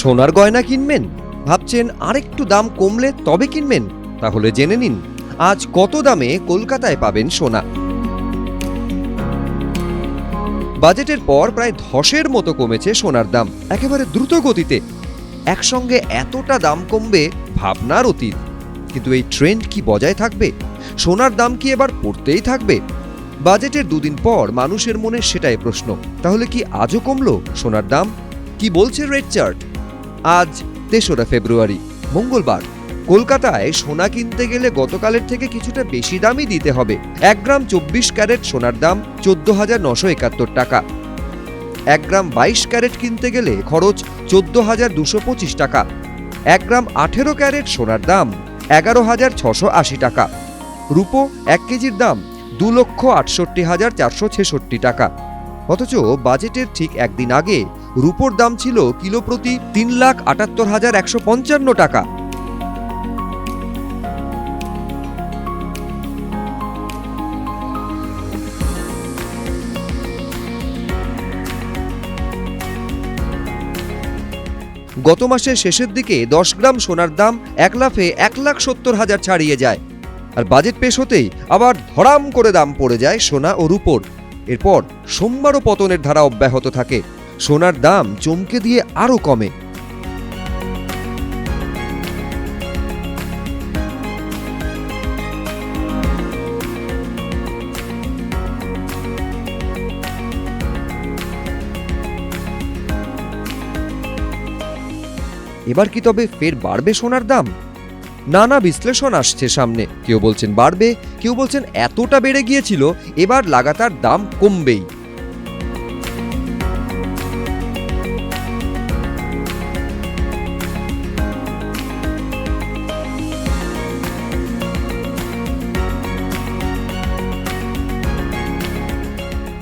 সোনার গয়না কিনবেন? ভাবছেন আরেকটু দাম কমলে তবে কিনবেন? তাহলে জেনে নিন, আজ কত দামে কলকাতায় পাবেন সোনা। বাজেটের পর প্রায় ধসের মতো কমেছে সোনার দাম, একেবারে দ্রুত গতিতে একসঙ্গে এতটা দাম কমবে ভাবনার অতীত। কিন্তু এই ট্রেন্ড কি বজায় থাকবে? সোনার দাম কি এবার পড়তেই থাকবে? বাজেটের দুদিন পর মানুষের মনে সেটাই প্রশ্ন, তাহলে কি আজও কমলো সোনার দাম? কি বলছে রেড চার্ট? আজ তেসরা ফেব্রুয়ারি, মঙ্গলবার। কলকাতায় সোনা কিনতে গেলে গতকালের থেকে কিছুটা বেশি দামই দিতে হবে। এক গ্রাম চব্বিশ ক্যারেট সোনার দাম চোদ্দ হাজার নশো একাত্তর টাকা। এক গ্রাম বাইশ ক্যারেট কিনতে গেলে খরচ চোদ্দ হাজার দুশো পঁচিশ টাকা। এক গ্রাম আঠেরো ক্যারেট সোনার দাম এগারো হাজার ছশো আশি টাকা। রুপো এক কেজির দাম দু লক্ষ আটষট্টি হাজার চারশো ছেষট্টি টাকা। অথচ বাজেটের ঠিক একদিন আগে রূপোর দাম ছিল কিলো প্রতি তিন লাখ আটাত্তর হাজার একশো পঞ্চান্ন টাকা। গত মাসের শেষের দিকে দশ গ্রাম সোনার দাম এক লাফে এক লাখ সত্তর হাজার ছাড়িয়ে যায়। আর বাজেট পেশ হতেই আবার ধরাম করে দাম পড়ে যায় সোনা ও রূপোর। এরপর সোমবারও পতনের ধারা অব্যাহত থাকে। সোনার দাম চমকে দিয়ে আরও কমে। এবার কি তবে ফের বাড়বে সোনার দাম? নানা বিশ্লেষণ আসছে সামনে। কেউ বলছেন বাড়বে, কেউ বলছেন এতটা বেড়ে গিয়েছিল, এবার লাগাতার দাম কমবেই।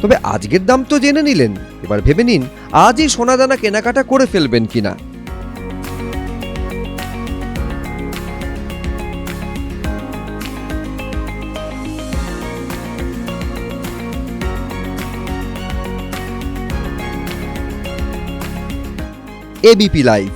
তবে আজকের দাম তো জেনে নিলেন। এবার ভেবে নিন, আজই সোনাদানা কেনাকাটা করে ফেলবেন কিনা। এবিপি লাইভ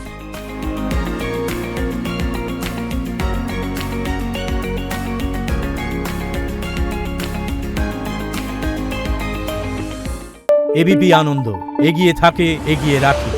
এবিপি আনন্দ এগিয়ে থাকে এগিয়ে রাখে।